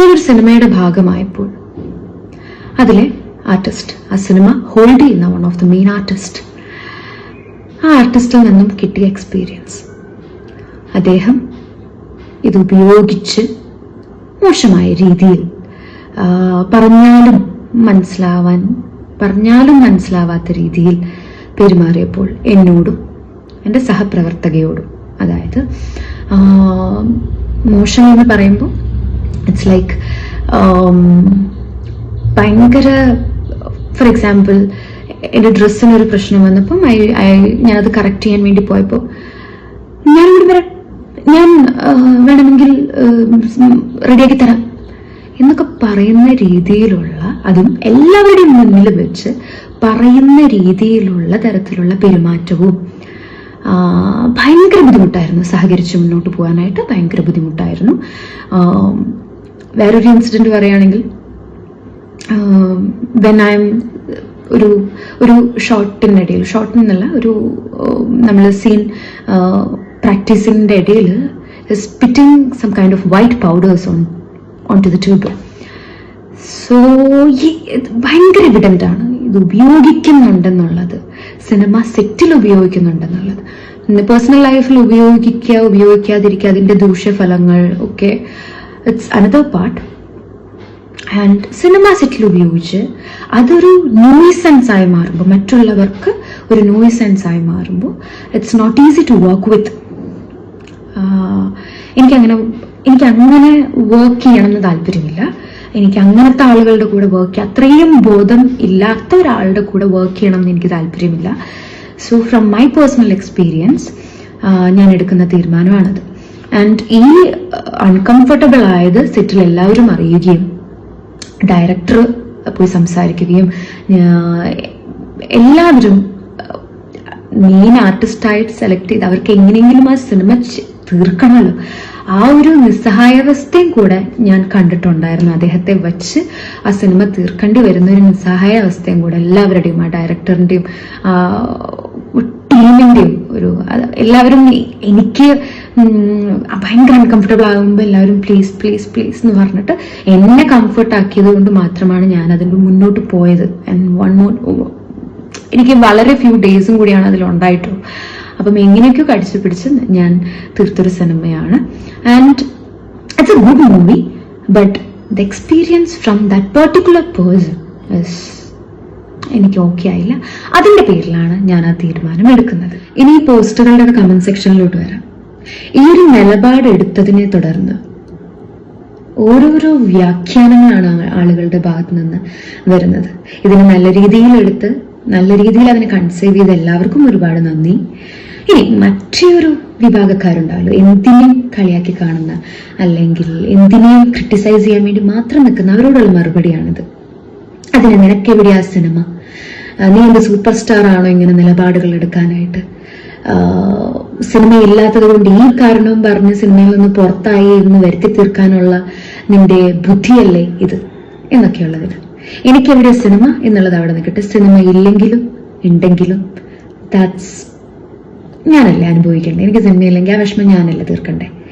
ഞാനൊരു സിനിമയുടെ ഭാഗമായപ്പോൾ. അതിലെ ആർട്ടിസ്റ്റ് ആ സിനിമ ഹോൾഡ് ചെയ്യുന്ന one of the main artist ആ ആർട്ടിസ്റ്റിൽ നിന്നും കിട്ടിയ എക്സ്പീരിയൻസ് അദ്ദേഹം ഇത് ഉപയോഗിച്ച് മോശമായ രീതിയിൽ പറഞ്ഞാലും മനസ്സിലാവാൻ പറഞ്ഞാലും മനസ്സിലാവാത്ത രീതിയിൽ പെരുമാറിയപ്പോൾ എന്നോടും എന്റെ സഹപ്രവർത്തകയോടും അതായത് മോശം എന്ന് പറയുമ്പോൾ ഇറ്റ്സ് ലൈക്ക് ഭയങ്കര ഫോർ എക്സാമ്പിൾ എന്റെ ഡ്രസ്സിന് ഒരു പ്രശ്നം വന്നപ്പം ഐ ഐ ഞാനത് കറക്റ്റ് ചെയ്യാൻ വേണ്ടി പോയപ്പോൾ ഞാൻ ഇവിടെ വരാം ഞാൻ വേണമെങ്കിൽ റെഡിയാക്കി തരാം എന്നൊക്കെ പറയുന്ന രീതിയിലുള്ള അതും എല്ലാവരുടെയും മുന്നിൽ വെച്ച് പറയുന്ന രീതിയിലുള്ള തരത്തിലുള്ള പെരുമാറ്റവും ഭയങ്കര ബുദ്ധിമുട്ടായിരുന്നു സഹകരിച്ച് മുന്നോട്ട് പോകാനായിട്ട് ഭയങ്കര ബുദ്ധിമുട്ടായിരുന്നു. വേറൊരു ഇൻസിഡന്റ് പറയുകയാണെങ്കിൽ വെൻ ഐ എം ഒരു ഒരു ഷോട്ടിനിടയിൽ ഇടയിൽ എന്നല്ല ഒരു നമ്മൾ സീൻ പ്രാക്ടീസിന്റെ ഇടയിൽ spitting some kind of white powders on on to the tube so ഈ ഭയങ്കര എവിഡന്റ് ആണ്. ഇത് ഉപയോഗിക്കുന്നുണ്ടെന്നുള്ളത്. സിനിമ സെറ്റിൽ ഉപയോഗിക്കുന്നുണ്ടെന്നുള്ളത്. പേഴ്സണൽ ലൈഫിൽ ഉപയോഗിക്കുക ഉപയോഗിക്കാതിരിക്കുക അതിന്റെ ദൂഷ്യഫലങ്ങൾ ഒക്കെ it's another part and cinema സെറ്റിൽ ഉപയോഗിച്ച് അതൊരു നോയ്സെൻസ് ആയി മാറുമ്പോൾ മറ്റുള്ളവർക്ക് ഒരു നോയ്സെൻസ് ആയി മാറുമ്പോൾ it's not easy to work with എനിക്കങ്ങനെ എനിക്ക് അങ്ങനെ വർക്ക് ചെയ്യണമെന്ന് താല്പര്യമില്ല. എനിക്ക് അങ്ങനത്തെ ആളുകളുടെ കൂടെ വർക്ക് അത്രയും ബോധം ഇല്ലാത്ത ഒരാളുടെ കൂടെ വർക്ക് ചെയ്യണം എന്ന് എനിക്ക് താല്പര്യമില്ല. So from my personal experience ഞാൻ എടുക്കുന്ന തീരുമാനമാണത്. ആൻഡ് ഈ അൺകംഫർട്ടബിൾ ആയത് സെറ്റിൽ എല്ലാവരും അറിയുകയും ഡയറക്ടർ പോയി സംസാരിക്കുകയും എല്ലാവരും മെയിൻ ആർട്ടിസ്റ്റായിട്ട് സെലക്ട് ചെയ്ത് അവർക്ക് എങ്ങനെയെങ്കിലും ആ സിനിമ തീർക്കണമല്ലോ. ആ ഒരു നിസ്സഹായാവസ്ഥയും കൂടെ ഞാൻ കണ്ടിട്ടുണ്ടായിരുന്നു. അദ്ദേഹത്തെ വച്ച് ആ സിനിമ തീർക്കേണ്ടി വരുന്ന ഒരു നിസ്സഹായ അവസ്ഥയും കൂടെ എല്ലാവരുടെയും ആ ഡയറക്ടറിന്റെയും ടീമിന്റെയും ഒരു എല്ലാവരും എനിക്ക് ഭയങ്കര അൺകംഫർട്ടബിൾ ആകുമ്പോൾ എല്ലാവരും പ്ലീസ് പ്ലീസ് പ്ലീസ് എന്ന് പറഞ്ഞിട്ട് എന്നെ കംഫർട്ട് ആക്കിയത് കൊണ്ട് മാത്രമാണ് ഞാൻ അതിന്റെ മുന്നോട്ട് പോയത്. ആൻഡ് വൺ മോർ എനിക്ക് വളരെ ഫ്യൂ ഡേയ്സും കൂടിയാണ് അതിൽ ഉണ്ടായിട്ടുള്ളൂ. അപ്പം എങ്ങനെയൊക്കെയോ കടിച്ചു പിടിച്ച് ഞാൻ തീർത്തൊരു സിനിമയാണ്. And it's a good movie but the experience from that particular person എനിക്ക് ഓക്കെ ആയില്ല. അതിന്റെ പേരിലാണ് ഞാൻ ആ തീരുമാനം എടുക്കുന്നത്. ഇനി ഈ പോസ്റ്ററുകളുടെ കമന്റ് സെക്ഷനിലോട്ട് വരാം. ഈ ഒരു നിലപാടെടുത്തതിനെ തുടർന്ന് ഓരോരോ വ്യാഖ്യാനങ്ങളാണ് ആളുകളുടെ ഭാഗത്ത് നിന്ന് വരുന്നത്. ഇതിനെ നല്ല രീതിയിൽ എടുത്ത് നല്ല രീതിയിൽ അതിനെ കൺസേവ് ചെയ്ത എല്ലാവർക്കും ഒരുപാട് നന്ദി. ഇനി മറ്റൊരു വിഭാഗക്കാരുണ്ടാവല്ലോ എന്തിനേയും കളിയാക്കി കാണുന്ന അല്ലെങ്കിൽ എന്തിനേയും ക്രിട്ടിസൈസ് ചെയ്യാൻ വേണ്ടി മാത്രം നിൽക്കുന്ന അവരോടുള്ള മറുപടിയാണിത്. അതിന് നിനക്കെവിടെയാ സിനിമ? നീ എന്റെ സൂപ്പർ സ്റ്റാർ ആണോ ഇങ്ങനെ നിലപാടുകൾ എടുക്കാനായിട്ട്? സിനിമ ഇല്ലാത്തത് കൊണ്ട് ഈ കാരണവും പറഞ്ഞ് സിനിമയിൽ നിന്ന് പുറത്തായി എന്ന് വരുത്തി തീർക്കാനുള്ള നിന്റെ ബുദ്ധിയല്ലേ ഇത്? എന്നൊക്കെയുള്ളതിൽ എനിക്കെവിടെ സിനിമ എന്നുള്ളത് അവിടെ നിൽക്കട്ടെ. സിനിമ ഇല്ലെങ്കിലും ഉണ്ടെങ്കിലും ദാറ്റ്സ് ഞാനല്ലേ അനുഭവിക്കണ്ടേ? എനിക്ക് സിനിമയില്ലെങ്കിൽ ആ വിഷമം ഞാനല്ലേ തീർക്കണ്ടേ?